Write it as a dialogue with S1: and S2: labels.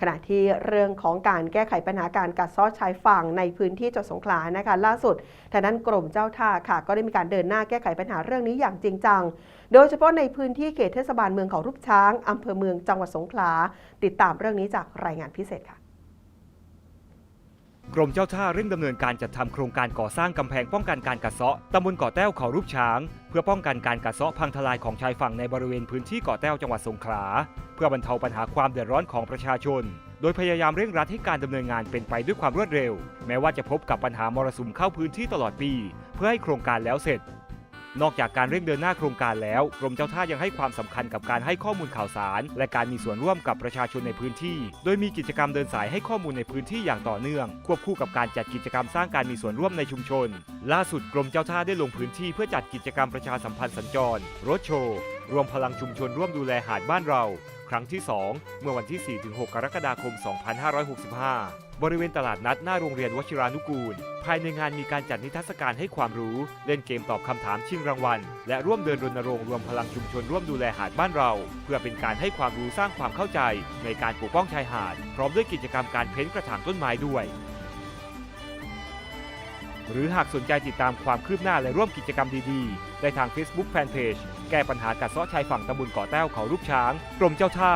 S1: ขณะที่เรื่องของการแก้ไขปัญหาการกัดเซาะชายฝั่งในพื้นที่จังหวัดสงขลานะคะ ล่าสุดทางด้านกรมเจ้าท่าค่ะ ก็ได้มีการเดินหน้าแก้ไขปัญหาเรื่องนี้อย่างจริงจัง โดยเฉพาะในพื้นที่เขตเทศบาลเมืองเขารูปช้างอำเภอเมืองจังหวัดสงขลา ติดตามเรื่องนี้จากรายงานพิเศษค่ะ
S2: กรมเจ้าท่าเร่งดำเนินการจัดทำโครงการก่อสร้างกำแพงป้องกันการกัดเซาะตำบลเกาะแต้วเขารูปช้าง เพื่อป้องกันการกัดเซาะพังทลายของชายฝั่งในบริเวณพื้นที่เกาะแต้วจังหวัดสงขลา เพื่อบรรเทาปัญหาความเดือดร้อนของประชาชน โดยพยายามเร่งรัดให้การดำเนินงานเป็นไปด้วยความรวดเร็ว แม้ว่าจะพบกับปัญหามรสุมเข้าพื้นที่ตลอดปี เพื่อให้โครงการแล้วเสร็จ นอกจากการเร่งเดินหน้าโครงการแล้ว กรมเจ้าท่ายังให้ความสำคัญกับการให้ข้อมูลข่าวสาร และการมีส่วนร่วมกับประชาชนในพื้นที่ โดยมีกิจกรรมเดินสายให้ข้อมูลในพื้นที่อย่างต่อเนื่อง ควบคู่กับการจัดกิจกรรมสร้างการมีส่วนร่วมในชุมชน ล่าสุดกรมเจ้าท่าได้ลงพื้นที่เพื่อจัดกิจกรรมประชาสัมพันธ์สัญจรรถโชว์รวมพลังชุมชนร่วมดูแลหาดบ้านเรา ครั้งที่ 2 เมื่อวันที่ 4-6 กรกฎาคม 2565 บริเวณตลาดนัดหน้าโรงเรียนวชิรานุกูล ภายในงานมีการจัดนิทรรศการให้ความรู้ เล่นเกมตอบคำถามชิงรางวัล และร่วมเดินรณรงค์รวมพลังชุมชนร่วมดูแลหาดบ้านเรา เพื่อเป็นการให้ความรู้สร้างความเข้าใจ ในการปกป้องชายหาด พร้อมด้วยกิจกรรมการเพ้นท์กระถางต้นไม้ด้วย หรือหากสนใจติดตามความคืบหน้าและร่วมกิจกรรมดีๆ ได้ทาง Facebook Fanpage แก้ปัญหากัดเซาะชายฝั่งตำบลเกาะแต้วเขารูปช้าง กรมเจ้าท่า